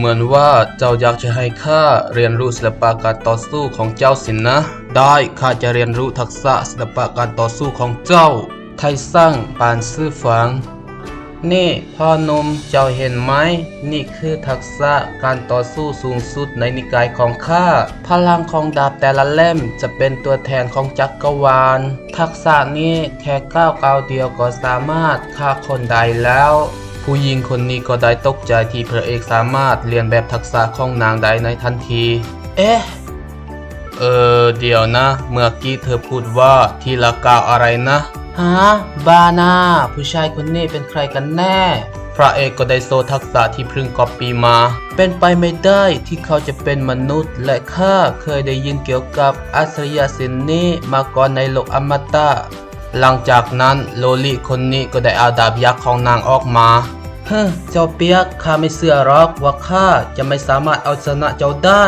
เหมือนว่าเจ้าอยากจะให้ข้าเรียนรู้ศิลปะการต่อสู้ของเจ้าสินนะ ได้ข้าจะเรียนรู้ทักษะศิลปะการต่อสู้ของเจ้า ไทสั่งปานซื่อฝัง นี่พ่อนมเจ้าเห็นไหม นี่คือทักษะการต่อสู้สูงสุดในนิกายของข้า พลังของดาบแต่ละเล่มจะเป็นตัวแทนของจักรวาล ทักษะนี้แค่ก้าวก้าวเดียวก็สามารถฆ่าคนได้แล้ว ผู้หญิงคนนี้ก็ได้ตกใจที่พระเอกสามารถเรียนแบบทักษะของนางได้ในทันที เอ๊ะ เออเดี๋ยวนะ เมื่อกี้เธอพูดว่าทีละกาวอะไรนะ ฮะ บานาผู้ชายคนนี้เป็นใครกันแน่ พระเอกก็ได้โซทักษะที่เพึ่งก๊อปปี้มา เป็นไปไม่ได้ที่เขาจะเป็นมนุษย์ และข้าเคยได้ยินเกี่ยวกับอัจฉริยะสินนี้มาก่อนในโลกอมตะหลังจากนั้นโลลิคนนี้ก็ได้เอาดาบยักษ์ของนางออกมา เฮ้เจ้าเปียกข้าไม่เชื่อหรอกว่าข้าจะไม่สามารถเอาชนะเจ้าได้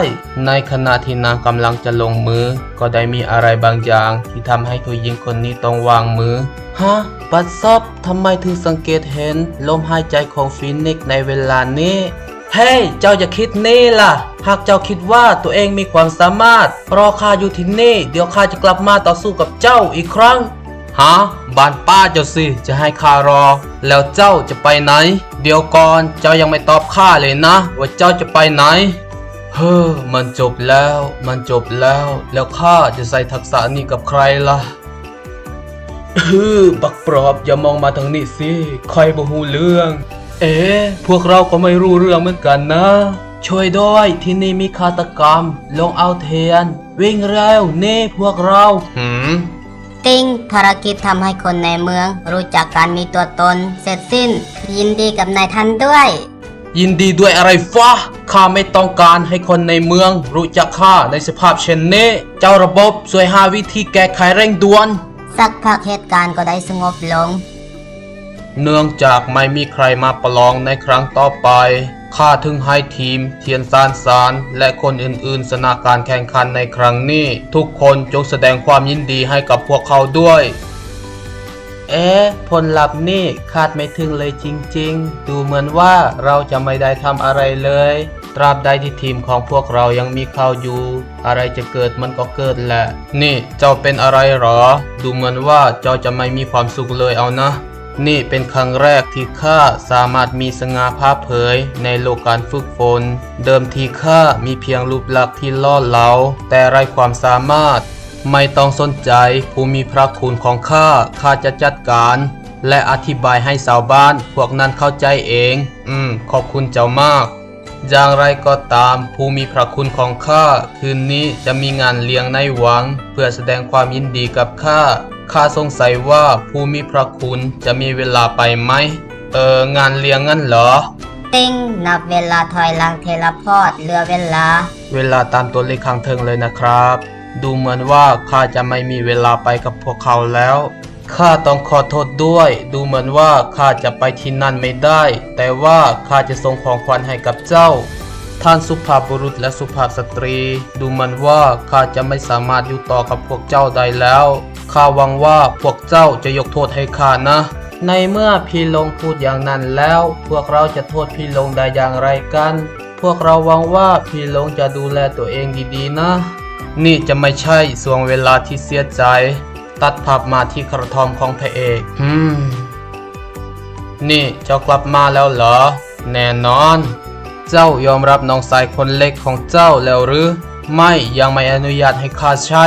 ในขณะที่นางกำลังจะลงมือ ก็ได้มีอะไรบางอย่างที่ทำให้ผู้หญิงคนนี้ต้องวางมือ ฮะ ปัดซอบทำไมถึงสังเกตเห็นลมหายใจของฟินิกในเวลานี้เฮ้ยเจ้าอย่าคิดนี่ล่ะ หากเจ้าคิดว่าตัวเองมีความสามารถ รอข้าอยู่ที่นี่ เดี๋ยวข้าจะกลับมาต่อสู้กับเจ้าอีกครั้ง ฮะบ้านป้าเจ้าสิ จะให้ข้ารอ แล้วเจ้าจะไปไหน เดี๋ยวก่อนเจ้ายังไม่ตอบข้าเลยนะ ว่าเจ้าจะไปไหน เฮ้อมันจบแล้ว มันจบแล้ว แล้วข้าจะใส่ทักษะนี้กับใครล่ะฮือบักปรอบอย่ามองมาทางนี้สิใครบ่ฮู้เรื่อง เอ๊ะพวกเราก็ไม่รู้เรื่องเหมือนกันนะ ช่วยด้วยที่นี่มีฆาตกรรม ลงเอาเทียน วิ่งเร็วเน่พวกเราหืม ติงภารกิจทำให้คนในเมือง รู้จักการมีตัวตน เสร็จสิ้น ยินดีกับนายท่านด้วย ยินดีด้วยอะไรฟ้าข้าไม่ต้องการให้คนในเมือง รู้จักข้าในสภาพเช่นนี้ เจ้าระบบช่วยหาวิธีแก้ไขเร่งด่วน สักพักเหตุการณ์ก็ได้สงบลง เนื่องจากไม่มีใครมาประลองในครั้งต่อไป ข้าถึงให้ทีมเทียนซานซานและคนอื่นๆ สนาการแข่งขันในครั้งนี้ ทุกคนจงแสดงความยินดีให้กับพวกเขาด้วย เอ๊ะผลลัพธ์นี่คาดไม่ถึงเลยจริงๆ ดูเหมือนว่าเราจะไม่ได้ทำอะไรเลย ตราบใดที่ทีมของพวกเรายังมีเขาอยู่ อะไรจะเกิดมันก็เกิดแหละ นี่เจ้าเป็นอะไรหรอ ดูเหมือนว่าเจ้าจะไม่มีความสุขเลยเอานะ นี่เป็นครั้งแรกที่ข้าสามารถมีสง่าภาพเผยในโลกการฝึกฝน เดิมทีข้ามีเพียงรูปลักษณ์ที่ล่อเหลาแต่ไร้ความสามารถ ไม่ต้องสนใจผู้มีพระคุณของข้าข้าจะจัดการ และอธิบายให้สาวบ้านพวกนั้นเข้าใจเอง อืม ขอบคุณเจ้ามาก อย่างไรก็ตามผู้มีพระคุณของข้าคืนนี้จะมีงานเลี้ยงในวัง เพื่อแสดงความยินดีกับข้าข้าสงสัยว่าผู้มีพระคุณจะมีเวลาไปไหม เอองานเลี้ยงงั้นเหรอ ติงนับเวลาถอยหลังเทเลพอร์ตเหลือเวลา เวลาตามตัวเลขข้างเทิงเลยนะครับ ดูเหมือนว่าข้าจะไม่มีเวลาไปกับพวกเขาแล้ว ข้าต้องขอโทษด้วย ดูเหมือนว่าข้าจะไปที่นั่นไม่ได้ แต่ว่าข้าจะส่งของขวัญให้กับเจ้า ท่านสุภาพบุรุษและสุภาพสตรี ดูเหมือนว่าข้าจะไม่สามารถอยู่ต่อกับพวกเจ้าได้แล้ว ข้าหวังว่าพวกเจ้าจะยกโทษให้ข้านะ ในเมื่อพี่ลงพูดอย่างนั้นแล้ว พวกเราจะโทษพี่ลงได้อย่างไรกัน พวกเราหวังว่าพี่ลงจะดูแลตัวเองดีๆนะ นี่จะไม่ใช่ส่วงเวลาที่เสียใจ ตัดภาพมาที่กระทอมของพระเอกอืมนี่เจ้ากลับมาแล้วเหรอ แน่นอน เจ้ายอมรับน้องสายคนเล็กของเจ้าแล้วหรือ ไม่ยังไม่อนุญาตให้ข้าใช้